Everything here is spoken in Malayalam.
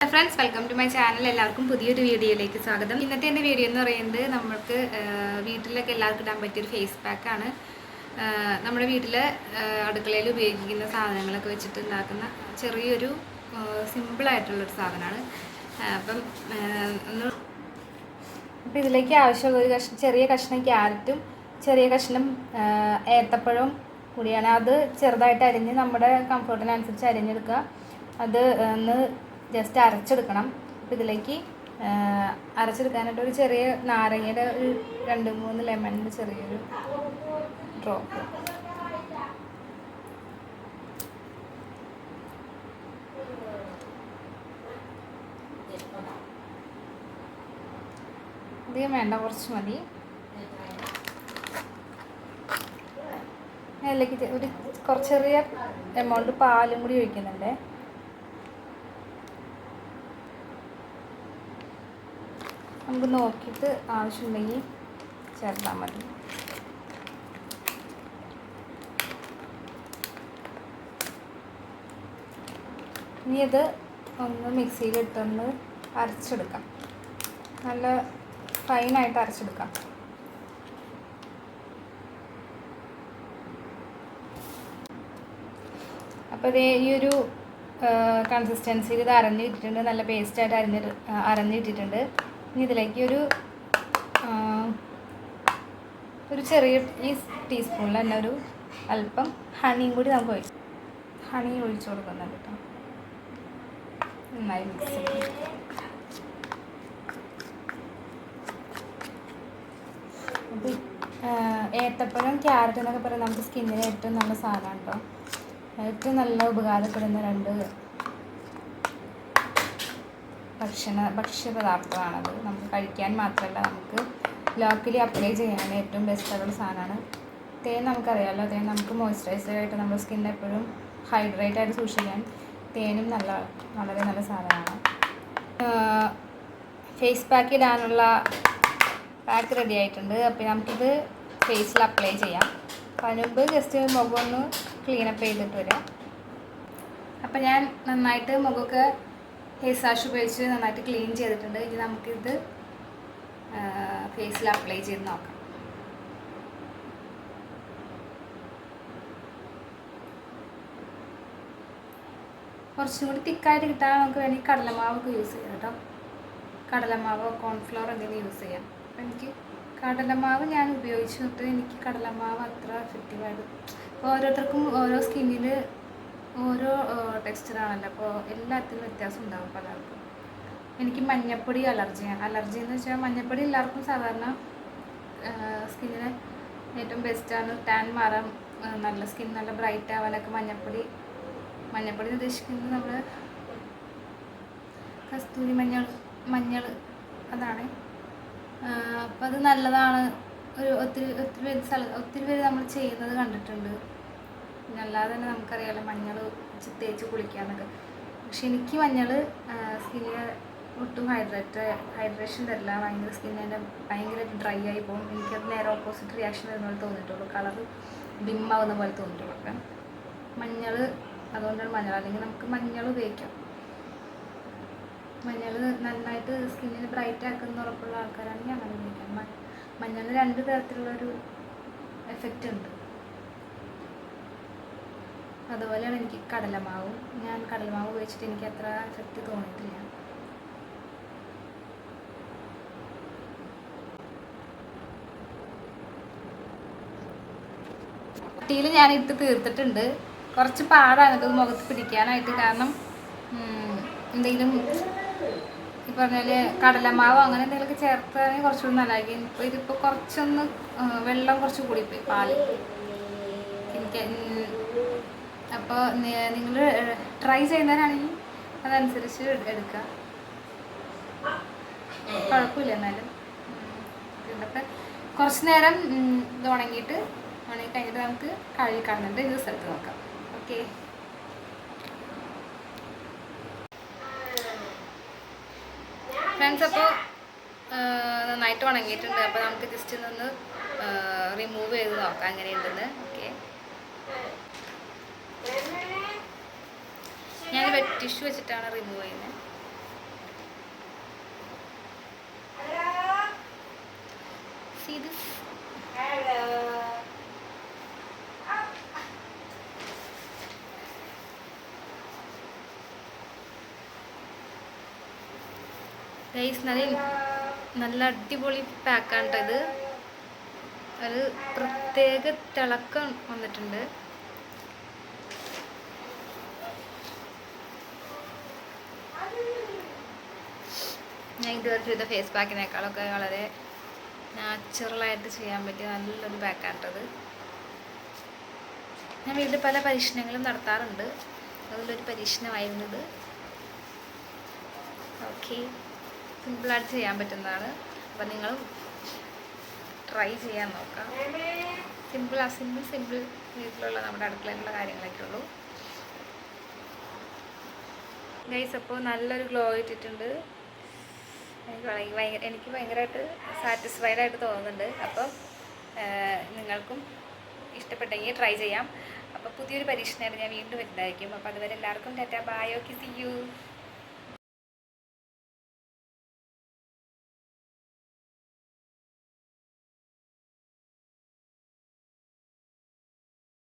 Friends welcome to my channel എല്ലാവർക്കും പുതിയൊരു വീഡിയോയിലേക്ക് സ്വാഗതം. ഇന്നത്തെ എന്റെ വീഡിയോ എന്ന് പറയുന്നത് നമ്മൾക്ക് വീട്ടിലൊക്കെ എല്ലാവർക്കും ഇടാൻ പറ്റിയൊരു ഫേസ് പാക്കാണ് നമ്മുടെ വീട്ടിൽ അടുക്കളയിൽ ഉപയോഗിക്കുന്ന സാധനങ്ങളൊക്കെ വെച്ചിട്ട് ഉണ്ടാക്കുന്ന ചെറിയൊരു സിമ്പിളായിട്ടുള്ളൊരു സാധനമാണ്. അപ്പം അപ്പം ഇതിലേക്ക് ആവശ്യമുള്ള ഒരു കഷ്ണം ചെറിയ കഷ്ണം ക്യാരറ്റും ചെറിയ കഷ്ണം ഏത്തപ്പഴവും കൂടിയാണ്. അത് ചെറുതായിട്ട് അരിഞ്ഞ് നമ്മുടെ കംഫർട്ടിനനുസരിച്ച് അരിഞ്ഞെടുക്കുക. അത് ഒന്ന് ജസ്റ്റ് അരച്ചെടുക്കണം. അപ്പോൾ ഇതിലേക്ക് അരച്ചെടുക്കാനായിട്ട് ഒരു ചെറിയ നാരങ്ങയുടെ ഒരു രണ്ട് മൂന്ന് ലെമണിന്റെ ചെറിയൊരു ഡ്രോപ്പ് അധികം വേണ്ട കുറച്ച് മതി. അതിലേക്ക് ഒരു കുറച്ച് ചെറിയ എമൗണ്ട് പാലും കൂടി ഒഴിക്കുന്നുണ്ട്. നമുക്ക് നോക്കിയിട്ട് ആവശ്യമുണ്ടെങ്കിൽ ചേർത്താൽ മതി. ഇനി ഇത് ഒന്ന് മിക്സിയിലിട്ടൊന്ന് അരച്ചെടുക്കാം. നല്ല ഫൈനായിട്ട് അരച്ചെടുക്കാം. അപ്പോൾ ഇതേ ഈ ഒരു കൺസിസ്റ്റൻസിയിൽ ഇത് അരഞ്ഞിട്ടിട്ടുണ്ട്. നല്ല പേസ്റ്റായിട്ട് അരിഞ്ഞ് അരഞ്ഞിട്ടിട്ടുണ്ട്. ഇനി ഇതിലേക്ക് ഒരു ഒരു ചെറിയ ഈ ടീസ്പൂണിൽ തന്നെ ഒരു അല്പം ഹണിയും കൂടി നമുക്ക് ഒഴിച്ച് ഹണി ഒഴിച്ചു കൊടുക്കുന്നുണ്ട് കേട്ടോ. നന്നായി മിക്സ് ഏത്തപ്പഴം ക്യാരറ്റ് എന്നൊക്കെ പറയുന്നത് നമുക്ക് സ്കിന്നിന് ഏറ്റവും നല്ല സാധനമാണ് കേട്ടോ. ഏറ്റവും നല്ല ഉപകാരപ്പെടുന്ന രണ്ട് ഭക്ഷണ ഭക്ഷ്യപദാർത്ഥമാണത്. നമുക്ക് കഴിക്കാൻ മാത്രമല്ല നമുക്ക് ലോക്കലി അപ്ലൈ ചെയ്യാൻ ഏറ്റവും ബെസ്റ്റ് ആയിട്ടുള്ള സാധനമാണ്. തേൻ നമുക്കറിയാമല്ലോ തേൻ നമുക്ക് മോയ്സ്ചറൈസറായിട്ട് നമ്മുടെ സ്കിൻ എപ്പോഴും ഹൈഡ്രേറ്റ് ആയിട്ട് സൂക്ഷിക്കാൻ തേനും നല്ല വളരെ നല്ല സാധനമാണ്. ഫേസ് പാക്ക് ഇടാനുള്ള പാക്ക് റെഡി ആയിട്ടുണ്ട്. അപ്പോൾ നമുക്കിത് ഫേസിൽ അപ്ലൈ ചെയ്യാം. അപ്പം ജസ്റ്റ് മുഖം ഒന്ന് ക്ലീനപ്പ് ചെയ്തിട്ട് വരാം. അപ്പം ഞാൻ നന്നായിട്ട് മുഖമൊക്കെ ഫേസ് വാഷ് ഉപയോഗിച്ച് നന്നായിട്ട് ക്ലീൻ ചെയ്തിട്ടുണ്ട്. ഇനി നമുക്കിത് ഫേസിൽ അപ്ലൈ ചെയ്ത് നോക്കാം. കുറച്ചും കൂടി തിക്കായിട്ട് കിട്ടാൻ നമുക്ക് വേണമെങ്കിൽ കടലമാവൊക്കെ യൂസ് ചെയ്യാം കേട്ടോ. കടലമാവോ കോൺഫ്ലവർ എന്തെങ്കിലും യൂസ് ചെയ്യാം. അപ്പം എനിക്ക് കടലമാവ് ഞാൻ ഉപയോഗിച്ചിട്ട് എനിക്ക് കടലമാവ് അത്ര എഫക്റ്റീവായിട്ട് ഓരോരുത്തർക്കും ഓരോ സ്കിന്നിൽ ഓരോ ടെക്സ്ചറാണല്ലോ അപ്പോൾ എല്ലാത്തിനും വ്യത്യാസം ഉണ്ടാവും പലർക്കും എനിക്ക് മഞ്ഞപ്പൊടി അലർജിയാണ് അലർജി എന്ന് വെച്ചാൽ മഞ്ഞപ്പൊടി എല്ലാവർക്കും സാധാരണ സ്കിന്നിന് ഏറ്റവും ബെസ്റ്റാണ് ടാൻ മാറാൻ നല്ല സ്കിൻ നല്ല ബ്രൈറ്റ് ആവാനൊക്കെ മഞ്ഞപ്പൊടി. മഞ്ഞപ്പൊടി ഉദ്ദേശിക്കുന്നത് നമ്മൾ കസ്തൂരി മഞ്ഞൾ മഞ്ഞൾ അതാണ്. അപ്പം അത് നല്ലതാണ്. ഒരു ഒത്തിരി ഒത്തിരി പേര് സ്ഥല ഒത്തിരി പേര് നമ്മൾ ചെയ്യുന്നത് കണ്ടിട്ടുണ്ട്. പിന്നെ തന്നെ നമുക്കറിയാലോ മഞ്ഞൾ തേച്ച് കുളിക്കാന്നൊക്കെ പക്ഷെ എനിക്ക് മഞ്ഞൾ സ്കിന്നിന് ഒട്ടും ഹൈഡ്രേറ്റ് ഹൈഡ്രേഷൻ തരില്ല. ഭയങ്കര സ്കിന്നിന്റെ ഭയങ്കര ഡ്രൈ ആയി പോകും. എനിക്കത് നേരെ ഓപ്പോസിറ്റ് റിയാക്ഷൻ വരുന്ന പോലെ തോന്നിയിട്ടുള്ളൂ. കളർ ഡിമ്മാവുന്ന പോലെ തോന്നിയിട്ടുള്ളൂ. അപ്പം മഞ്ഞൾ അതുകൊണ്ടാണ് മഞ്ഞൾ അല്ലെങ്കിൽ നമുക്ക് മഞ്ഞൾ ഉപയോഗിക്കാം. മഞ്ഞൾ നന്നായിട്ട് സ്കിന്നിന് ബ്രൈറ്റ് ആക്കുന്ന ഉറപ്പുള്ള ആൾക്കാരാണെങ്കിൽ അങ്ങനെ ഉപയോഗിക്കാം. മഞ്ഞൾ രണ്ട് തരത്തിലുള്ളൊരു എഫക്റ്റ് ഉണ്ട്. അതുപോലെയാണ് എനിക്ക് കടലമാവും. ഞാൻ കടലമാവ് ഉപയോഗിച്ചിട്ട് എനിക്ക് അത്ര എഫക്റ്റ് തോന്നിയിട്ടില്ല. കുട്ടിയിൽ ഞാൻ ഇട്ട് തീർത്തിട്ടുണ്ട്. കുറച്ച് പാടാണ് ഇത് മുഖത്ത് പിടിക്കാനായിട്ട്. കാരണം എന്തെങ്കിലും ഈ പറഞ്ഞാൽ കടലമാവോ അങ്ങനെ എന്തെങ്കിലുമൊക്കെ ചേർത്താണെങ്കിൽ കുറച്ചുകൂടി നല്ലതായിരിക്കും. ഇപ്പൊ ഇതിപ്പോ കുറച്ചൊന്ന് വെള്ളം കുറച്ച് കൂടിപ്പോയി പാൽ. എനിക്ക് അപ്പോൾ നിങ്ങൾ ട്രൈ ചെയ്യുന്നവരാണെങ്കിൽ അതനുസരിച്ച് എടുക്കുക കുഴപ്പമില്ല എന്നാലും. ഇതൊക്കെ കുറച്ച് നേരം ഇത് ഉണങ്ങിയിട്ട് ഉണങ്ങി കഴിഞ്ഞിട്ട് നമുക്ക് കഴുകി കളഞ്ഞിട്ട് ഇത് സ്ഥലത്ത് നോക്കാം. ഓക്കെ. ഫ്രണ്ട്സ് അപ്പോൾ നന്നായിട്ട് ഉണങ്ങിയിട്ടുണ്ട്. അപ്പോൾ നമുക്ക് ജസ്റ്റ് ഒന്ന് റിമൂവ് ചെയ്ത് നോക്കാം. അങ്ങനെയുണ്ടെന്ന് ഓക്കെ. ഞാൻ വെറ്റ് ടിഷ്യൂ വെച്ചിട്ടാണ് റിമൂവ് ചെയ്യുന്നത് നല്ല നല്ല അടിപൊളി പാക്കാണ് അത് ഇത് ഒരു പ്രത്യേക തിളക്കം വന്നിട്ടുണ്ട്. ഞാൻ ഇതുവരെ ചെയ്ത ഫേസ് പാക്കിനേക്കാളൊക്കെ വളരെ നാച്ചുറലായിട്ട് ചെയ്യാൻ പറ്റിയ നല്ലൊരു പാക്കാണിട്ടത് ഞാൻ വീട്ടിൽ പല പരീക്ഷണങ്ങളും നടത്താറുണ്ട്. അതിലൊരു പരീക്ഷണമായിരുന്നു ഇത് ഓക്കെ സിമ്പിളായിട്ട് ചെയ്യാൻ പറ്റുന്നതാണ്. അപ്പം നിങ്ങളും ട്രൈ ചെയ്യാൻ നോക്കാം. സിമ്പിൾ ആ സിമ്പിൾ സിമ്പിൾ വീട്ടിലുള്ള നമ്മുടെ അടുക്കളയിലുള്ള കാര്യങ്ങളൊക്കെ ഉള്ളൂ. ഗൈസ് അപ്പോൾ നല്ലൊരു ഗ്ലോ ഇട്ടിട്ടുണ്ട്. എനിക്ക് എനിക്ക് ഭയങ്കരമായിട്ട് സാറ്റിസ്ഫൈഡ് ആയിട്ട് തോന്നുന്നുണ്ട്. അപ്പോൾ നിങ്ങൾക്കും ഇഷ്ടപ്പെട്ടെങ്കിൽ ട്രൈ ചെയ്യാം. അപ്പോൾ പുതിയൊരു പരീക്ഷണമായിട്ട് ഞാൻ വീണ്ടും വരുന്നതായിരിക്കും. അപ്പോൾ അതുവരെ എല്ലാവർക്കും ടാറ്റ ബായോ ഓക്കെ സി യു